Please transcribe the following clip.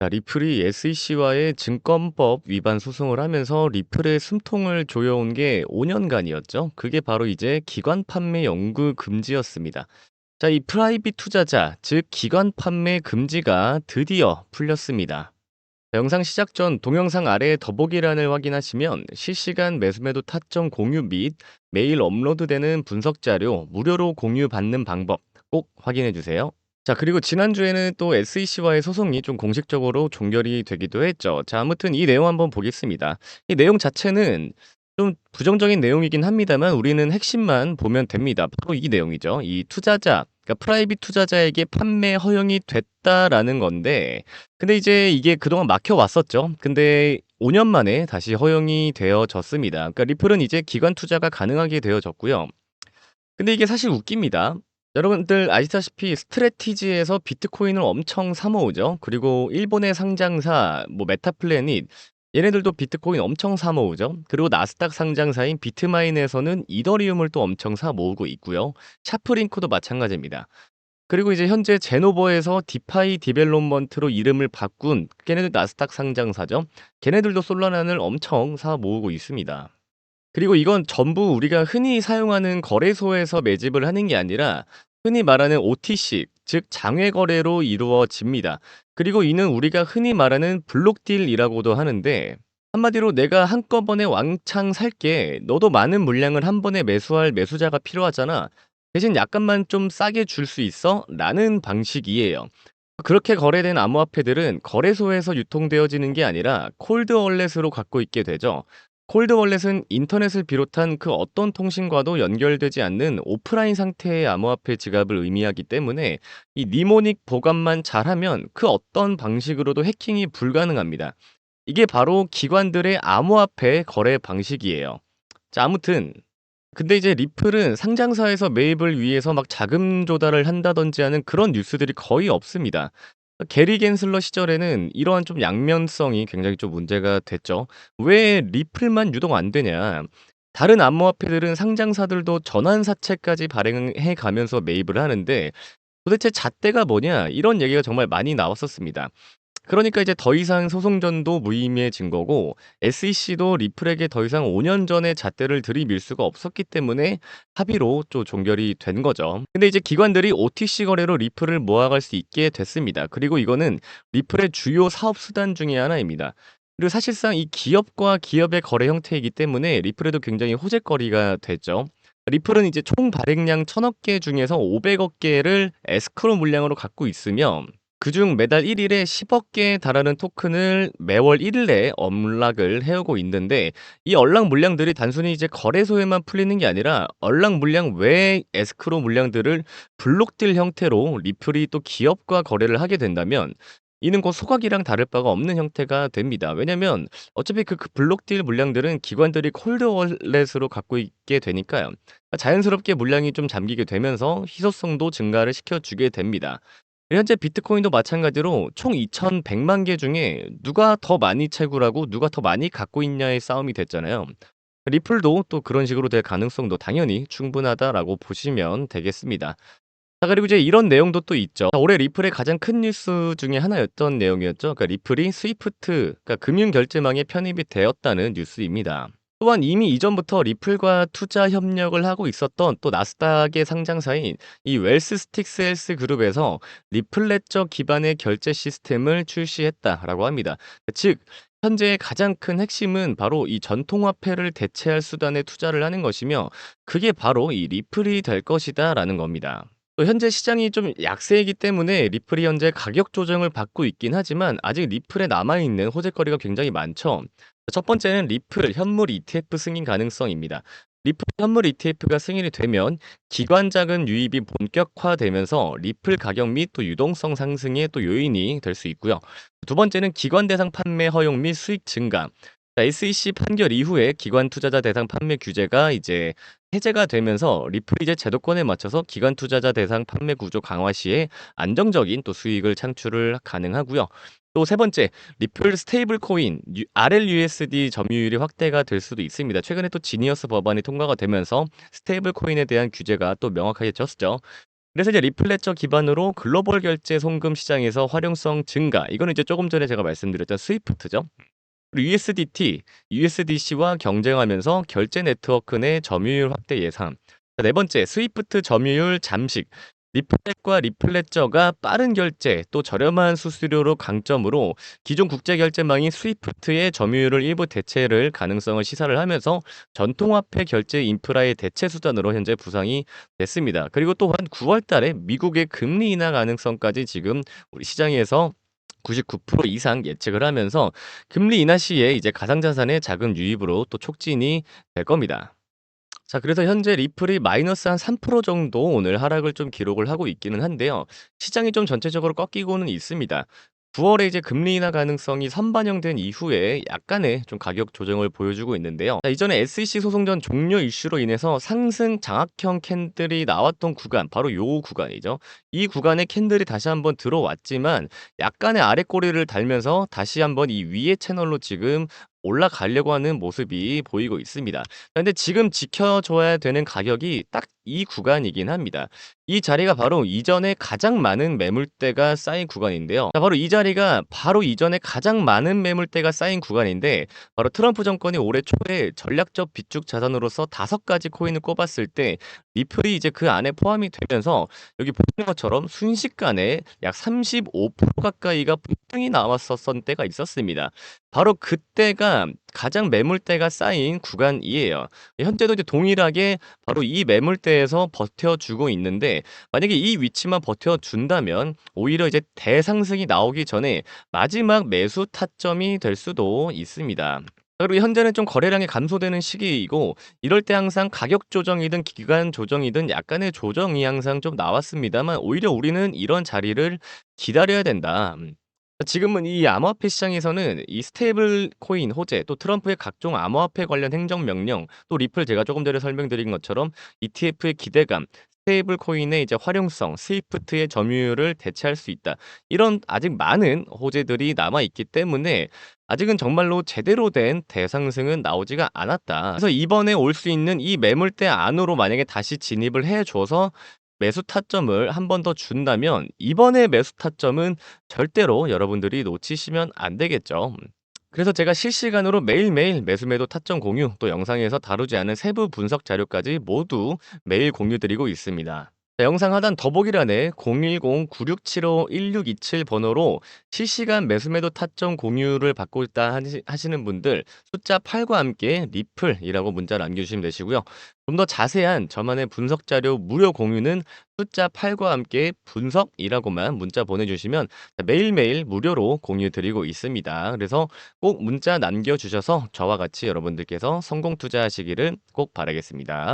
자, 리플이 SEC와의 증권법 위반 소송을 하면서 리플의 숨통을 조여온 게 5년간이었죠. 그게 바로 이제 기관 판매 연구 금지였습니다. 자, 이 프라이빗 투자자, 즉 기관 판매 금지가 드디어 풀렸습니다. 자, 영상 시작 전 동영상 아래의 더보기란을 확인하시면 실시간 매수매도 타점 공유 및 매일 업로드되는 분석 자료 무료로 공유받는 방법 꼭 확인해 주세요. 자, 그리고 지난주에는 또 SEC와의 소송이 좀 공식적으로 종결이 되기도 했죠. 자, 아무튼 이 내용 한번 보겠습니다. 이 내용 자체는 좀 부정적인 내용이긴 합니다만 우리는 핵심만 보면 됩니다. 바로 이 내용이죠. 이 투자자, 그러니까 프라이빗 투자자에게 판매 허용이 됐다라는 건데, 근데 이제 이게 그동안 막혀 왔었죠. 근데 5년 만에 다시 허용이 되어졌습니다. 그러니까 리플은 이제 기관 투자가 가능하게 되어졌고요. 근데 이게 사실 웃깁니다. 여러분들 아시다시피 스트레티지에서 비트코인을 엄청 사 모으죠. 그리고 일본의 상장사 뭐 메타플래닛 얘네들도 비트코인 엄청 사 모으죠. 그리고 나스닥 상장사인 비트마인에서는 이더리움을 또 엄청 사 모으고 있고요. 샤프링크도 마찬가지입니다. 그리고 이제 현재 제노버에서 디파이 디벨롭먼트로 이름을 바꾼 걔네들 나스닥 상장사죠. 걔네들도 솔라난을 엄청 사 모으고 있습니다. 그리고 이건 전부 우리가 흔히 사용하는 거래소에서 매집을 하는 게 아니라 흔히 말하는 OTC, 즉 장외 거래로 이루어집니다. 그리고 이는 우리가 흔히 말하는 블록딜이라고도 하는데 한마디로 내가 한꺼번에 왕창 살게 너도 많은 물량을 한 번에 매수할 매수자가 필요하잖아. 대신 약간만 좀 싸게 줄 수 있어? 라는 방식이에요. 그렇게 거래된 암호화폐들은 거래소에서 유통되어지는 게 아니라 콜드 월렛으로 갖고 있게 되죠. 콜드 월렛은 인터넷을 비롯한 그 어떤 통신과도 연결되지 않는 오프라인 상태의 암호화폐 지갑을 의미하기 때문에 이 니모닉 보관만 잘하면 그 어떤 방식으로도 해킹이 불가능합니다. 이게 바로 기관들의 암호화폐 거래 방식이에요. 자, 아무튼 근데 이제 리플은 상장사에서 매입을 위해서 막 자금 조달을 한다든지 하는 그런 뉴스들이 거의 없습니다. 게리 겐슬러 시절에는 이러한 좀 양면성이 굉장히 좀 문제가 됐죠. 왜 리플만 유독 안 되냐? 다른 암호화폐들은 상장사들도 전환 사채까지 발행해 가면서 매입을 하는데 도대체 잣대가 뭐냐? 이런 얘기가 정말 많이 나왔었습니다. 그러니까 이제 더 이상 소송전도 무의미해진 거고 SEC도 리플에게 더 이상 5년 전의 잣대를 들이밀 수가 없었기 때문에 합의로 좀 종결이 된 거죠. 근데 이제 기관들이 OTC 거래로 리플을 모아갈 수 있게 됐습니다. 그리고 이거는 리플의 주요 사업 수단 중에 하나입니다. 그리고 사실상 이 기업과 기업의 거래 형태이기 때문에 리플에도 굉장히 호재거리가 됐죠. 리플은 이제 총 발행량 1000억 개 중에서 500억 개를 에스크로 물량으로 갖고 있으며 그중 매달 1일에 10억 개에 달하는 토큰을 매월 1일 내에 언락을 해오고 있는데 이 언락 물량들이 단순히 이제 거래소에만 풀리는 게 아니라 언락 물량 외의 에스크로 물량들을 블록딜 형태로 리플이 또 기업과 거래를 하게 된다면 이는 곧 소각이랑 다를 바가 없는 형태가 됩니다. 왜냐면 어차피 그, 그 블록딜 물량들은 기관들이 콜드 월렛으로 갖고 있게 되니까요. 자연스럽게 물량이 좀 잠기게 되면서 희소성도 증가를 시켜주게 됩니다. 현재 비트코인도 마찬가지로 총 2,100만 개 중에 누가 더 많이 채굴하고 누가 더 많이 갖고 있냐의 싸움이 됐잖아요. 리플도 또 그런 식으로 될 가능성도 당연히 충분하다라고 보시면 되겠습니다. 자, 그리고 이제 이런 내용도 또 있죠. 올해 리플의 가장 큰 뉴스 중에 하나였던 내용이었죠. 그러니까 리플이 스위프트, 그러니까 금융결제망에 편입이 되었다는 뉴스입니다. 또한 이미 이전부터 리플과 투자 협력을 하고 있었던 또 나스닥의 상장사인 이 웰스 스틱스헬스 그룹에서 리플레저 기반의 결제 시스템을 출시했다라고 합니다. 즉 현재 가장 큰 핵심은 바로 이 전통화폐를 대체할 수단에 투자를 하는 것이며 그게 바로 이 리플이 될 것이다라는 겁니다. 또 현재 시장이 좀 약세이기 때문에 리플이 현재 가격 조정을 받고 있긴 하지만 아직 리플에 남아있는 호재거리가 굉장히 많죠. 첫 번째는 리플 현물 ETF 승인 가능성입니다. 리플 현물 ETF가 승인이 되면 기관 자금 유입이 본격화되면서 리플 가격 및 또 유동성 상승의 또 요인이 될 수 있고요. 두 번째는 기관 대상 판매 허용 및 수익 증가. SEC 판결 이후에 기관 투자자 대상 판매 규제가 이제 해제가 되면서 리플이 이제 제도권에 맞춰서 기관 투자자 대상 판매 구조 강화 시에 안정적인 또 수익을 창출을 가능하고요. 또 세 번째, 리플 스테이블 코인 RLUSD 점유율이 확대가 될 수도 있습니다. 최근에 또 지니어스 법안이 통과가 되면서 스테이블 코인에 대한 규제가 또 명확하게 졌죠. 그래서 이제 리플레저 기반으로 글로벌 결제 송금 시장에서 활용성 증가. 이거는 이제 조금 전에 제가 말씀드렸던 스위프트죠. USDT, USDC와 경쟁하면서 결제 네트워크 내 점유율 확대 예상. 자, 네 번째, 스위프트 점유율 잠식. 리플렛과 리플렛저가 빠른 결제 또 저렴한 수수료로 강점으로 기존 국제 결제망인 스위프트의 점유율을 일부 대체를 가능성을 시사를 하면서 전통화폐 결제 인프라의 대체 수단으로 현재 부상이 됐습니다. 그리고 또한 9월 달에 미국의 금리 인하 가능성까지 지금 우리 시장에서 99% 이상 예측을 하면서 금리 인하 시에 이제 가상자산의 자금 유입으로 또 촉진이 될 겁니다. 자, 그래서 현재 리플이 마이너스 한 3% 정도 오늘 하락을 좀 기록을 하고 있기는 한데요. 시장이 좀 전체적으로 꺾이고는 있습니다. 9월에 이제 금리 인하 가능성이 선반영된 이후에 약간의 좀 가격 조정을 보여주고 있는데요. 자, 이전에 SEC 소송 전 종료 이슈로 인해서 상승 장악형 캔들이 나왔던 구간, 바로 요 구간이죠. 이 구간에 캔들이 다시 한번 들어왔지만 약간의 아래 꼬리를 달면서 다시 한번 이 위의 채널로 지금 올라가려고 하는 모습이 보이고 있습니다. 근데 지금 지켜줘야 되는 가격이 딱 이 구간이긴 합니다. 이 자리가 바로 이전에 가장 많은 매물대가 쌓인 구간인데요. 자, 바로 이 자리가 바로 이전에 가장 많은 매물대가 쌓인 구간인데 바로 트럼프 정권이 올해 초에 전략적 비축 자산으로서 다섯 가지 코인을 꼽았을 때 리플이 이제 그 안에 포함이 되면서 여기 보시는 것처럼 순식간에 약 35% 가까이가 폭등이 나왔었던 때가 있었습니다. 바로 그때가 가장 매물대가 쌓인 구간이에요. 현재도 이제 동일하게 바로 이 매물대에서 버텨주고 있는데 만약에 이 위치만 버텨준다면 오히려 이제 대상승이 나오기 전에 마지막 매수 타점이 될 수도 있습니다. 그리고 현재는 좀 거래량이 감소되는 시기이고 이럴 때 항상 가격 조정이든 기간 조정이든 약간의 조정이 항상 좀 나왔습니다만 오히려 우리는 이런 자리를 기다려야 된다. 음. 지금은 이 암호화폐 시장에서는 이 스테이블 코인 호재 또 트럼프의 각종 암호화폐 관련 행정 명령 또 리플 제가 조금 전에 설명드린 것처럼 ETF의 기대감 스테이블 코인의 이제 활용성 스위프트의 점유율을 대체할 수 있다. 이런 아직 많은 호재들이 남아 있기 때문에 아직은 정말로 제대로 된 대상승은 나오지가 않았다. 그래서 이번에 올 수 있는 이 매물대 안으로 만약에 다시 진입을 해 줘서 매수 타점을 한 번 더 준다면 이번에 매수 타점은 절대로 여러분들이 놓치시면 안 되겠죠. 그래서 제가 실시간으로 매일매일 매수매도 타점 공유 또 영상에서 다루지 않은 세부 분석 자료까지 모두 매일 공유 드리고 있습니다. 자, 영상 하단 더보기란에 010-9675-1627 번호로 실시간 매수매도 타점 공유를 받고 있다 하시- 하시는 분들 숫자 8과 함께 리플이라고 문자 남겨주시면 되시고요. 좀 더 자세한 저만의 분석 자료 무료 공유는 숫자 8과 함께 분석이라고만 문자 보내주시면 매일매일 무료로 공유 드리고 있습니다. 그래서 꼭 문자 남겨주셔서 저와 같이 여러분들께서 성공 투자하시기를 꼭 바라겠습니다.